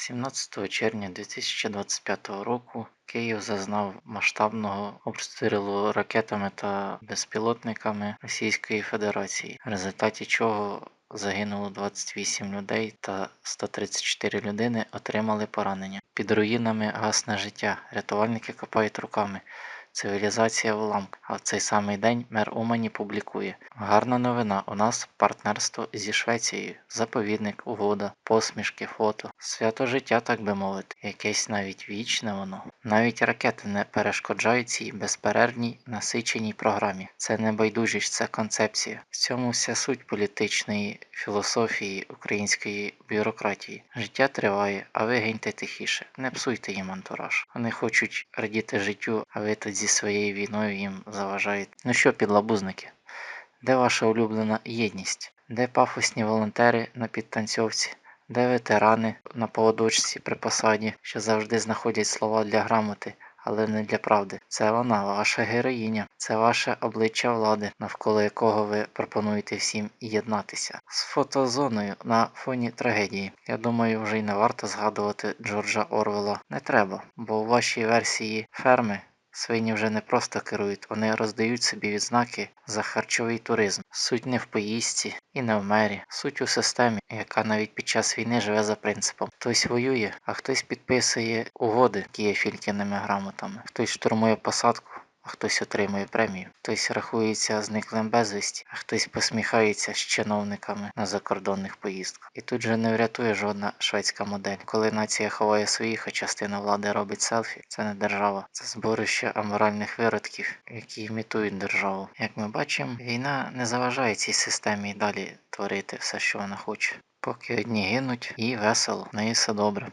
17 червня 2025 року Київ зазнав масштабного обстрілу ракетами та безпілотниками Російської Федерації, в результаті чого загинуло 28 людей та 134 людини отримали поранення. Під руїнами гасне життя, рятувальники копають руками. Цивілізація в уламках. А в цей самий день мер Умані публікує. Гарна новина. У нас партнерство зі Швецією. Заповідник, угода, посмішки, фото. Свято життя, так би мовити. Якесь навіть вічне воно. Навіть ракети не перешкоджають цій безперервній насиченій програмі. Це не байдужість, це концепція. В цьому вся суть політичної філософії української бюрократії. Життя триває, а ви гиньте тихіше. Не псуйте їм антураж. Вони хочуть радіти життю, а ви тут зі своєю війною їм заважаєте. Ну що, підлабузники? Де ваша улюблена єдність? Де пафосні волонтери на підтанцьовці? Де ветерани на поводочці при посаді, що завжди знаходять слова для грамоти, але не для правди? Це вона, ваша героїня, це ваше обличчя влади, навколо якого ви пропонуєте всім єднатися. З фотозоною на фоні трагедії. Я думаю, вже й не варто згадувати Джорджа Орвела. Не треба, бо у вашій версії ферми Свині вже не просто керують, вони роздають собі відзнаки за харчовий туризм. Суть не в поїздці і не в мері, суть у системі, яка навіть під час війни живе за принципом. Хтось воює, а хтось підписує угоди, які є фількіними грамотами, хтось штурмує посадку. А хтось отримує премію, хтось рахується зниклим безвісті, а хтось посміхається з чиновниками на закордонних поїздках. І тут же не врятує жодна шведська модель. Коли нація ховає своїх, а частина влади робить селфі, це не держава, це зборище аморальних виродків, які імітують державу. Як ми бачимо, війна не заважає цій системі і далі творити все, що вона хоче. Поки одні гинуть, і весело, неї все добре.